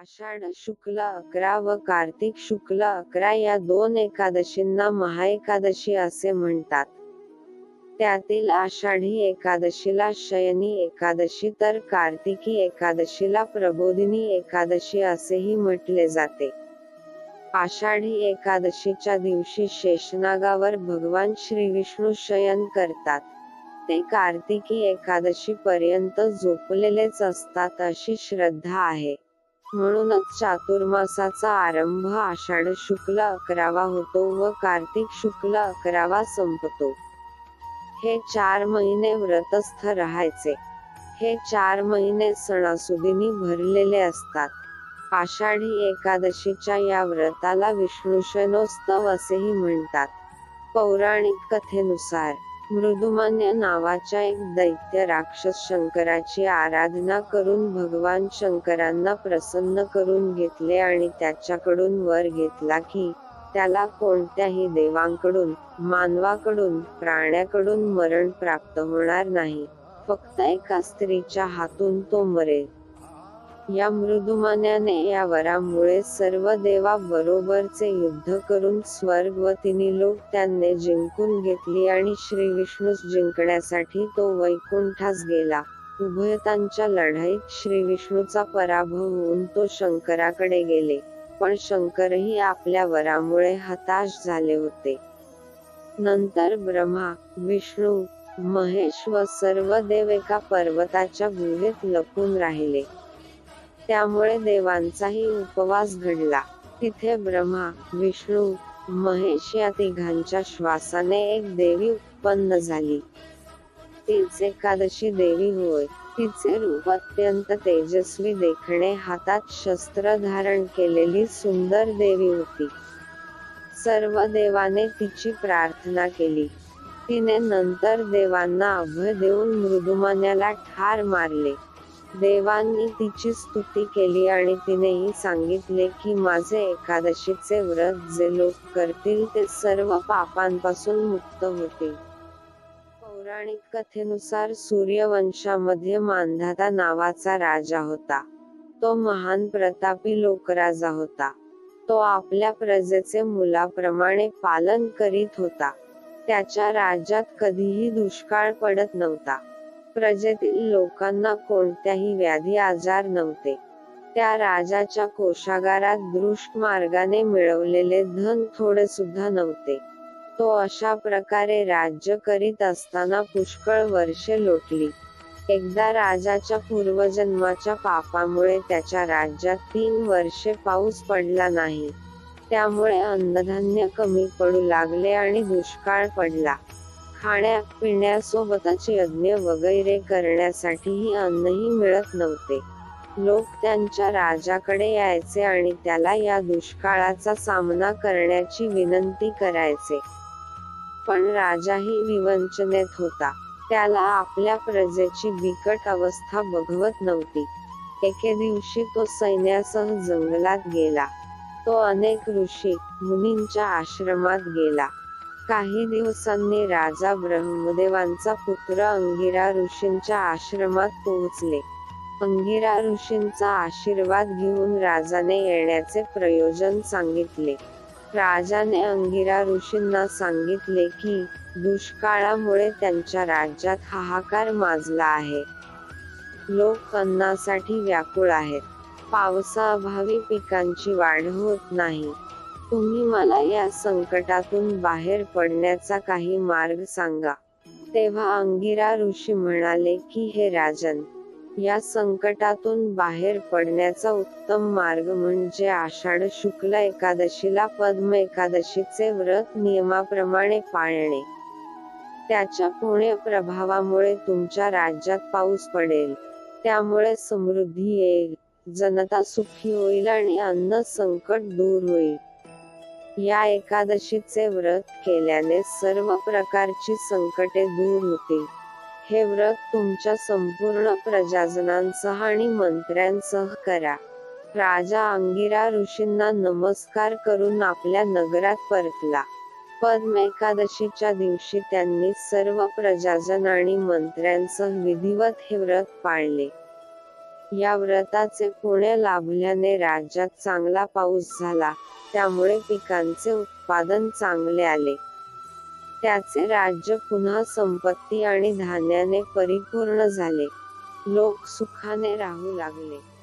आषाढ शुक्ल अकरा व कार्तिक शुक्ल अकरा या दोन एकादशींना महाएकादशी असे म्हणतात. त्यातील आषाढी एकादशीला शयनी एकादशी तर कार्तिकी एकादशीला प्रबोधिनी एकादशी असेही म्हटले जाते. आषाढी एकादशीच्या दिवशी शेषनागावर भगवान श्री विष्णू शयन करतात. ते कार्तिकी एकादशी पर्यंत झोपलेलेच असतात अशी श्रद्धा आहे. म्हणूनच चातुर्मासाचा आरंभ आषाढ शुक्ल अकरावा होतो व कार्तिक शुक्ल अकरावा संपतो. हे चार महिने व्रतस्थ राहायचे. हे चार महिने सणासुदीनी भरलेले असतात. आषाढी एकादशीच्या या व्रताला विष्णुशनोत्सव असेही म्हणतात. पौराणिक कथेनुसार मृदुमान्य नावाच्या एक दैत्य राक्षस शंकराची आराधना करून भगवान शंकरांना प्रसन्न करून घेतले आणि त्याच्याकडून वर घेतला की त्याला कोणत्याही देवांकडून मानवाकडून प्राण्याकडून मरण प्राप्त होणार नाही. फक्त एका स्त्रीच्या हातून तो मरेल. या मृदुमान्याने या वरामुळे सर्व देवा बरोबरचे युद्ध करून स्वर्ग व तिन्ही लोक त्यांनी जिंकून घेतली आणि श्री विष्णूस जिंकण्यासाठी तो वैकुंठास गेला. उभयतांच्या लढाईत श्री विष्णूचा पराभव होऊन तो शंकराकडे गेले पण शंकरही आपल्या वरामुळे हताश झाले होते. नंतर ब्रह्मा विष्णू महेश व सर्व देव एका पर्वताच्या गुहेत लपून राहिले. त्यामुळे देवांचाही उपवास घडला. तिथे ब्रह्मा विष्णू महेश या तिघांच्या श्वासाने एक देवी उत्पन्न झाली. तीच एकादशी देवी होय. तिचे रूप अत्यंत तेजस्वी देखणे हातात शस्त्र धारण केलेली सुंदर देवी होती. सर्व देवाने तिची प्रार्थना केली. तिने नंतर देवांना अभय देऊन मृदुमान्याला ठार मारले. देवांनी तिची स्तुती केली आणि तिनेही सांगितले की माझे एकादशीचे व्रत जे लोक करतील ते सर्व पापांपासून मुक्त होतील. पौराणिक कथेनुसार सूर्यवंशामध्ये मांधाता नावाचा राजा होता. तो महान प्रतापी लोकराजा होता. तो आपल्या प्रजेचे मुलाप्रमाणे पालन करीत होता. त्याच्या राज्यात कधीही दुष्काळ पडत नव्हता. प्रजेतील लोकांना कोणत्याही व्याधी आजार नव्हते. त्या राजाच्या कोशागारात दृष्ट मार्गाने मिळवलेले धन थोडे सुद्धा नव्हते. तो अशा प्रकारे राज्य करीत असताना पुष्कळ वर्षे लोटली. एकदा राजाच्या पूर्वजन्माच्या पापामुळे त्याच्या राज्यात तीन वर्षे पाऊस पडला नाही. त्यामुळे अन्नधान्य कमी पडू लागले आणि दुष्काळ पडला. खाण्यापिण्यासोबतच यज्ञ वगैरे करण्यासाठीही अन्नही मिळत नव्हते. लोक त्यांच्या राजाकडे यायचे आणि त्याला या दुष्काळाचा सामना करण्याची विनंती करायचे. पण राजाही विवंचनेत होता. त्याला आपल्या प्रजेची बिकट अवस्था बघवत नव्हती. एके दिवशी तो सैन्यासह जंगलात गेला. तो अनेक ऋषी मुनींच्या आश्रमात गेला. काही दिवसांनी राजा ब्रह्मदेवांचा पुत्र अंगिरा ऋषींच्या आश्रमात पोहोचले. अंगिरा ऋषींचा आशीर्वाद घेऊन राजाने येण्याचे प्रयोजन सांगितले. राजाने अंगिरा ऋषींना सांगितले की दुष्काळामुळे त्यांच्या राज्यात हाहाकार माजला आहे. लोक अन्नासाठी व्याकुळ आहेत. पावसाअभावी पिकांची वाढ होत नाही. तुम्ही मला या संकटातून बाहेर पडण्याचा काही मार्ग सांगा. तेव्हा अंगिरा ऋषी म्हणाले की हे राजन या संकटातून बाहेर पडण्याचा उत्तम मार्ग म्हणजे आषाढ शुक्ल एकादशीला पद्म एकादशीचे व्रत नियमाप्रमाणे पाळणे. त्याच्या पुण्य प्रभावामुळे तुमच्या राज्यात पाऊस पडेल. त्यामुळे समृद्धी येईल जनता सुखी होईल आणि अन्न संकट दूर होईल. या एकादशीचे व्रत केल्याने सर्व प्रकारची संकटे दूर होतील. हे व्रत तुमच्या संपूर्ण प्रजाजनांसह आणि मंत्र्यांसह करा. राजा अंगिरा ऋषींना नमस्कार करून आपल्या नगरात परतला. पद्म एकादशीच्या दिवशी त्यांनी सर्व प्रजाजन आणि मंत्र्यांसह विधिवत हे व्रत पाळले. या व्रताचे पुणे लाभल्याने राज्यात चांगला पाऊस झाला. त्यामुळे पिकांचे उत्पादन चांगले आले. त्याचे राज्य पुन्हा संपत्ती आणि धान्याने परिपूर्ण झाले. लोक सुखाने राहू लागले.